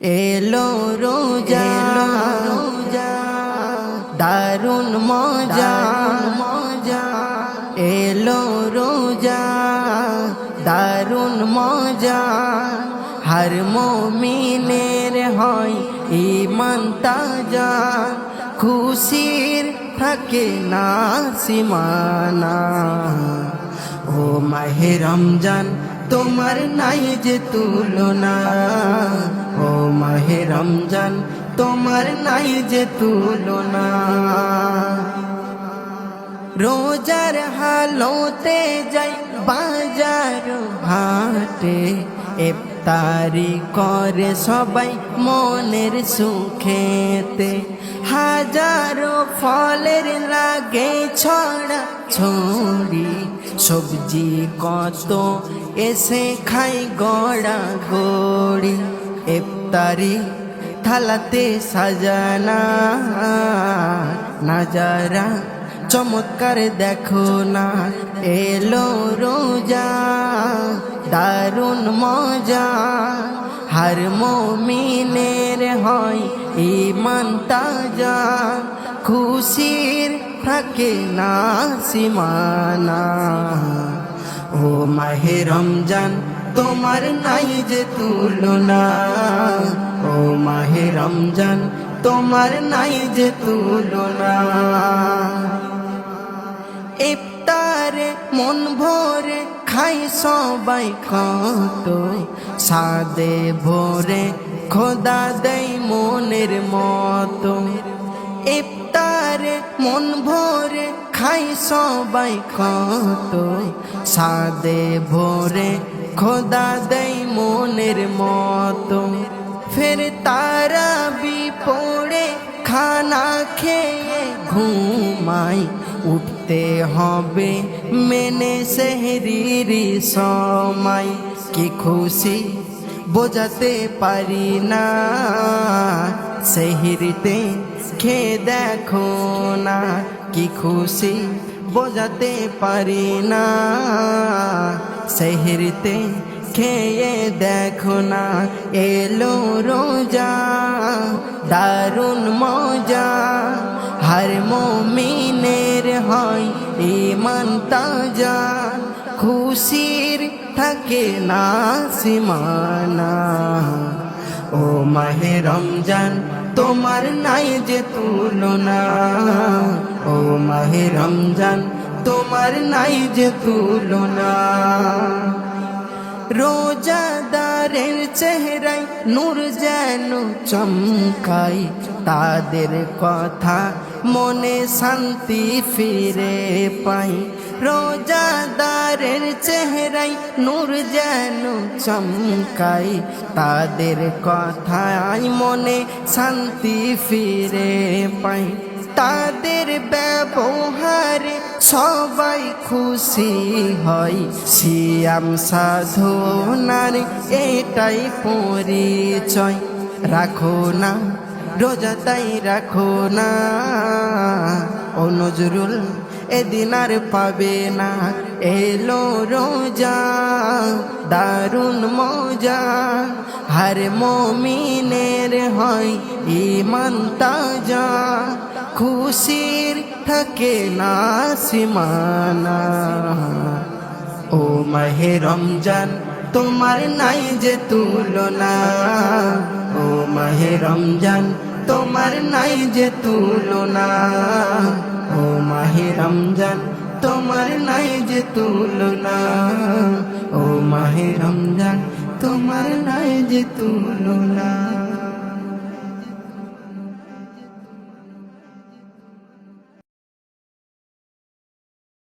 এলো রোজা রোজা। দারুণ মজা। মজা। এলো রোজা দারুণ মজা। হর মমিনের হয় ইমান তাজা। খুশির থাকে না সীমানা। ও মাহে রমজান তোমার নাই যে তুলনা। ও মাহে রমজান, তোমার নাই যে তুলনা। রোজার হালোতে যাই বাজার হাটে এফতারি করে সবাই মনের সুখেতে। হাজারো ফলের লাগে ছড়া ছড়ি, সবজি কত এসে খাই গড়া গড়ি ইফতারি থালাতে সাজানা। নাজারা, চমৎকার দেখো না। এলো রোজা, দারুণ মজা। হার মমিনের হয় ইমান তাজা। খুশির থাকে না সীমানা। ও মাহে রমজান তোমার নাই যে তুলনা। ও মাহে রমজান, তোমার নাই যে তুলনা। ইফতারে মন ভরে খাই সবাই কত সাদে ভরে খোদা দেই মনের মতো ইফতারে মন ভরে খাই সবাই কত সাদে ভরে খোদা দেই মনের মতো। ফের তারা বিপড়ে খানা খেয়ে ঘুমাই। উঠতে হবে মেনে সেহরির সময়। কি খুশি বোঝাতে পারি না। সেহরিতে খেয়ে দেখো না। কি খুশি বোঝাতে পারি না। সেহরিতে খেয়ে দেখো না, এলো রোজা, দারুণ মজা। হর মমিনের হয় ইমান তাজা, খুশির থাকে না সীমানা। ও মাহে রমজান, তোমার নাই যে তুলনা। ও মাহে রমজান তোমার নাই যে তুলনা। রোজাদারের চেহারায় নূর যেন চমকাই তাদের কথা মনে শান্তি ফিরে পাই রোজাদারের চেহারায় নূর যেন চমকাই তাদের কথায় মনে শান্তি ফিরে পাই তাদের ব্যবহারে সবাই খুশি হয়। সিয়াম সাধনার এটাই পরিচয়। রাখো না, রোজা তাই রাখো না। ও নজরুল এদিন আর পাবে না। এলো রোজা, দারুণ মজা। হর মমিনের হয় ইমান তাজা। খুশির থাকে না সীমানা। ও মাহে রমজান, তোমার নাই যে তুলনা। ও মাহে রমজান, তোমার নাই যে তুলনা। ও মাহে রমজান, তোমার নাই যে তুলনা। ও মাহে রমজান, তোমার নাই যে তুলনা।